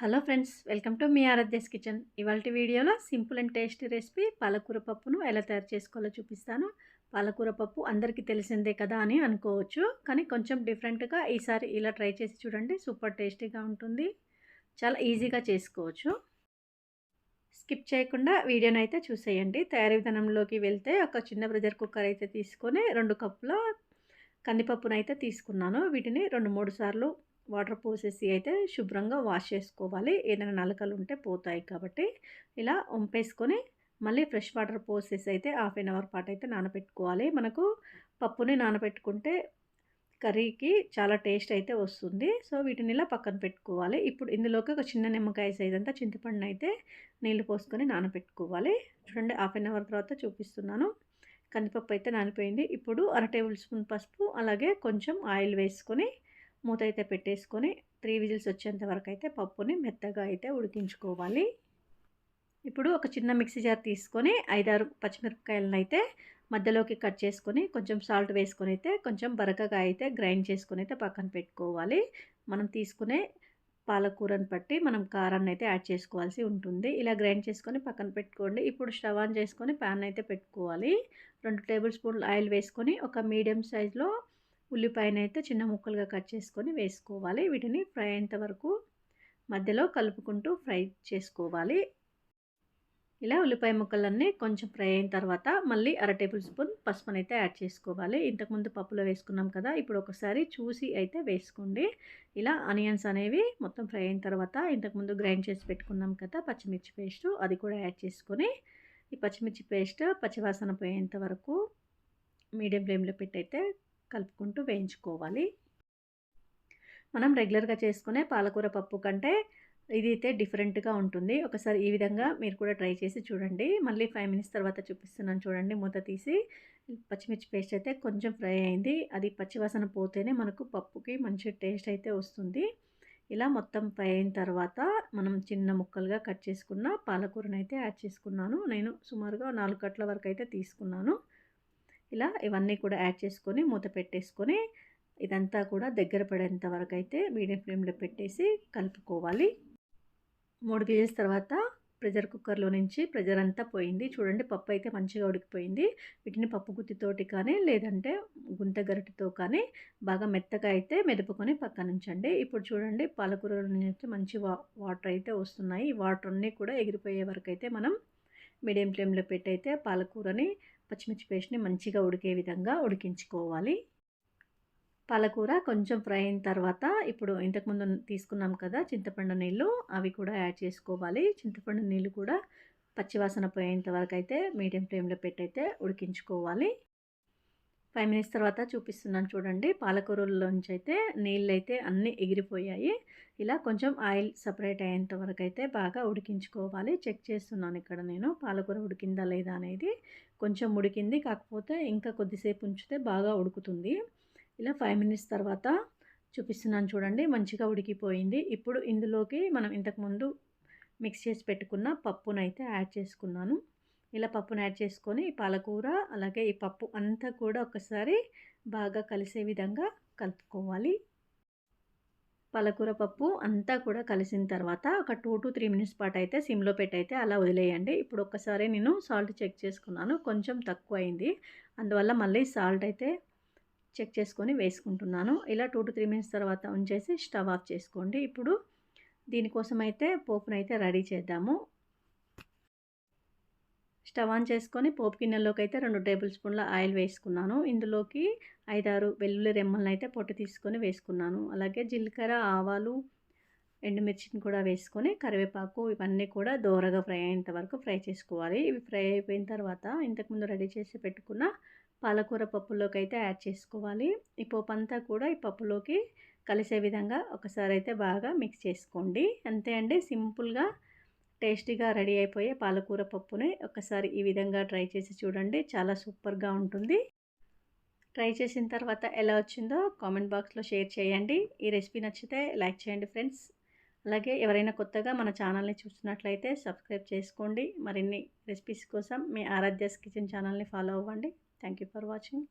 Hello friends welcome to మీ Aaradhya's kitchen. ఇవాళ వీడియోలో సింపుల్ అండ్ టేస్టీ రెసిపీ పాలకూర పప్పును ఎలా తయారు చేసుకోవాలో చూపిస్తాను. పాలకూర పప్పు అందరికీ తెలిసిందే కదా అని అనుకోవచ్చు కానీ కొంచెం డిఫరెంట్గా ఈసారి ఇలా ట్రై చేసి చూడండి సూపర్ టేస్టీగా ఉంటుంది. చాలా ఈజీగా చేసుకోవచ్చు. స్కిప్ చేయకుండా వీడియోని అయితే చూసేయండి. తయారీ విధానంలోకి వెళ్తే ఒక చిన్న ప్రెజర్ కుక్కర్ అయితే తీసుకొని రెండు కప్పుల కందిపప్పును అయితే తీసుకున్నాను. వీటిని రెండు మూడు సార్లు వాటర్ పోసేసి అయితే శుభ్రంగా వాష్ చేసుకోవాలి. ఏదైనా నలకలు ఉంటే పోతాయి కాబట్టి ఇలా వంపేసుకొని మళ్ళీ ఫ్రెష్ వాటర్ పోసేసి అయితే హాఫ్ అన్ అవర్ పాటు అయితే నానబెట్టుకోవాలి. మనకు పప్పుని నానబెట్టుకుంటే కర్రీకి చాలా టేస్ట్ అయితే వస్తుంది. సో వీటిని ఇలా పక్కన పెట్టుకోవాలి. ఇప్పుడు ఇందులోకి ఒక చిన్న నిమ్మకాయ సైజ్ అంతా చింతపండుని అయితే నీళ్ళు పోసుకొని నానబెట్టుకోవాలి. చూడండి హాఫ్ అన్ అవర్ తర్వాత చూపిస్తున్నాను. కందిపప్పు అయితే నానిపోయింది. ఇప్పుడు అర టేబుల్ స్పూన్ పసుపు అలాగే కొంచెం ఆయిల్ వేసుకొని మూత అయితే పెట్టేసుకొని త్రీ విజిల్స్ వచ్చేంత వరకు అయితే పప్పుని మెత్తగా అయితే ఉడికించుకోవాలి. ఇప్పుడు ఒక చిన్న మిక్సీ జార్ తీసుకొని ఐదారు పచ్చిమిరపకాయలను అయితే మధ్యలోకి కట్ చేసుకొని కొంచెం సాల్ట్ వేసుకొని అయితే కొంచెం బరకగా అయితే గ్రైండ్ చేసుకొని అయితే పక్కన పెట్టుకోవాలి. మనం తీసుకునే పాలకూరని బట్టి మనం కారాన్ని అయితే యాడ్ చేసుకోవాల్సి ఉంటుంది. ఇలా గ్రైండ్ చేసుకొని పక్కన పెట్టుకోండి. ఇప్పుడు స్టవ్ ఆన్ చేసుకొని ప్యాన్ అయితే పెట్టుకోవాలి. రెండు టేబుల్ స్పూన్లు ఆయిల్ వేసుకొని ఒక మీడియం సైజులో ఉల్లిపాయనైతే చిన్న ముక్కలుగా కట్ చేసుకొని వేసుకోవాలి. వీటిని ఫ్రై అయ్యేంత వరకు మధ్యలో కలుపుకుంటూ ఫ్రై చేసుకోవాలి. ఇలా ఉల్లిపాయ ముక్కలన్నీ కొంచెం ఫ్రై అయిన తర్వాత మళ్ళీ అర టేబుల్ స్పూన్ పసుపునైతే అయితే యాడ్ చేసుకోవాలి. ఇంతకుముందు పప్పులో వేసుకున్నాం కదా ఇప్పుడు ఒకసారి చూసి అయితే వేసుకోండి. ఇలా ఆనియన్స్ అనేవి మొత్తం ఫ్రై అయిన తర్వాత ఇంతకుముందు గ్రైండ్ చేసి పెట్టుకున్నాం కదా పచ్చిమిర్చి పేస్ట్ అది కూడా యాడ్ చేసుకొని ఈ పచ్చిమిర్చి పేస్ట్ పచ్చివాసన పోయేంత వరకు మీడియం ఫ్లేమ్లో పెట్టయితే కలుపుకుంటూ వేయించుకోవాలి. మనం రెగ్యులర్గా చేసుకునే పాలకూర పప్పు కంటే ఇది అయితే డిఫరెంట్గా ఉంటుంది. ఒకసారి ఈ విధంగా మీరు కూడా ట్రై చేసి చూడండి. మళ్ళీ ఫైవ్ మినిట్స్ తర్వాత చూపిస్తున్నాను చూడండి. మూత తీసి పచ్చిమిర్చి పేస్ట్ అయితే కొంచెం ఫ్రై అయింది. అది పచ్చివాసన పోతేనే మనకు పప్పుకి మంచి టేస్ట్ అయితే వస్తుంది. ఇలా మొత్తం ఫ్రై అయిన తర్వాత మనం చిన్న ముక్కలుగా కట్ చేసుకున్న పాలకూరను అయితే యాడ్ చేసుకున్నాను. నేను సుమారుగా నాలుగు కట్ల వరకు అయితే తీసుకున్నాను. ఇలా ఇవన్నీ కూడా యాడ్ చేసుకొని మూత పెట్టేసుకొని ఇదంతా కూడా దగ్గర పడేంత వరకు అయితే మీడియం ఫ్లేమ్లో పెట్టేసి కలుపుకోవాలి. మూడు కేజీస్ తర్వాత ప్రెషర్ కుక్కర్లో నుంచి ప్రెషర్ అంతా పోయింది. చూడండి పప్పు అయితే మంచిగా ఉడికిపోయింది. వీటిని పప్పు గుత్తితోటి కానీ లేదంటే గుంత గరిటితో కానీ బాగా మెత్తగా అయితే మెదుపుకొని పక్కన ఉంచండి. ఇప్పుడు చూడండి పాలకూరలో నుంచి మంచి వాటర్ అయితే వస్తున్నాయి. వాటర్ అన్నీ కూడా ఎగిరిపోయే వరకు అయితే మనం మీడియం ఫ్లేమ్లో పెట్టి అయితే పాలకూరని పచ్చిమిర్చి పేస్ట్ని మంచిగా ఉడికే విధంగా ఉడికించుకోవాలి. పాలకూర కొంచెం ఫ్రై అయిన తర్వాత ఇప్పుడు ఇంతకుముందు తీసుకున్నాం కదా చింతపండు నీళ్ళు అవి కూడా యాడ్ చేసుకోవాలి. చింతపండు నీళ్ళు కూడా పచ్చివాసన పోయేంత వరకు అయితే మీడియం ఫ్లేమ్లో పెట్టయితే ఉడికించుకోవాలి. ఫైవ్ మినిట్స్ తర్వాత చూపిస్తున్నాను చూడండి. పాలకూరలోంచి అయితే నీళ్ళు అయితే అన్నీ ఎగిరిపోయాయి. ఇలా కొంచెం ఆయిల్ సపరేట్ అయ్యేంత వరకు అయితే బాగా ఉడికించుకోవాలి. చెక్ చేస్తున్నాను ఇక్కడ నేను పాలకూర ఉడికిందా లేదా అనేది. కొంచెం ఉడికింది కాకపోతే ఇంకా కొద్దిసేపు ఉంచితే బాగా ఉడుకుతుంది. ఇలా ఫైవ్ మినిట్స్ తర్వాత చూపిస్తున్నాను చూడండి. మంచిగా ఉడికిపోయింది. ఇప్పుడు ఇందులోకి మనం ఇంతకుముందు మిక్స్ చేసి పెట్టుకున్న పప్పునైతే యాడ్ చేసుకున్నాను. ఇలా పప్పును యాడ్ చేసుకొని పాలకూర అలాగే ఈ పప్పు అంతా కూడా ఒకసారి బాగా కలిసే విధంగా కలుపుకోవాలి. పాలకూర పప్పు అంతా కూడా కలిసిన తర్వాత ఒక టూ టు త్రీ మినిట్స్ పాటు అయితే సిమ్లో పెట్టయితే అలా వదిలేయండి. ఇప్పుడు ఒక్కసారి నేను సాల్ట్ చెక్ చేసుకున్నాను కొంచెం తక్కువ అయింది అందువల్ల మళ్ళీ సాల్ట్ అయితే చెక్ చేసుకొని వేసుకుంటున్నాను. ఇలా టూ టు త్రీ మినిట్స్ తర్వాత ఉంచేసి స్టవ్ ఆఫ్ చేసుకోండి. ఇప్పుడు దీనికోసం అయితే పోపునైతే రెడీ చేద్దాము. స్టవ్ ఆన్ చేసుకొని పోపు గిన్నెలోకి అయితే రెండు టేబుల్ స్పూన్ల ఆయిల్ వేసుకున్నాను. ఇందులోకి ఐదారు వెల్లుల్లి రెమ్మలను అయితే పొట్టు తీసుకొని వేసుకున్నాను. అలాగే జీలకర్ర ఆవాలు ఎండుమిర్చిని కూడా వేసుకొని కరివేపాకు ఇవన్నీ కూడా దోరగా ఫ్రై అయ్యేంత వరకు ఫ్రై చేసుకోవాలి. ఇవి ఫ్రై అయిపోయిన తర్వాత ఇంతకుముందు రెడీ చేసి పెట్టుకున్న పాలకూర పప్పులోకి అయితే యాడ్ చేసుకోవాలి. ఈ పప్పు అంతా కూడా ఈ పప్పులోకి కలిసే విధంగా ఒకసారి అయితే బాగా మిక్స్ చేసుకోండి. అంతే అండి. సింపుల్గా టేస్టీగా రెడీ అయిపోయే పాలకూర పప్పుని ఒకసారి ఈ విధంగా ట్రై చేసి చూడండి. చాలా సూపర్గా ఉంటుంది. ట్రై చేసిన తర్వాత ఎలా వచ్చిందో కామెంట్ బాక్స్లో షేర్ చేయండి. ఈ రెసిపీ నచ్చితే లైక్ చేయండి ఫ్రెండ్స్. అలాగే ఎవరైనా కొత్తగా మన ఛానల్ని చూస్తున్నట్లయితే సబ్స్క్రైబ్ చేసుకోండి. మరిన్ని రెసిపీస్ కోసం మీ ఆరాధ్యాస్ కిచెన్ ఛానల్ని ఫాలో అవ్వండి. Thank for watching.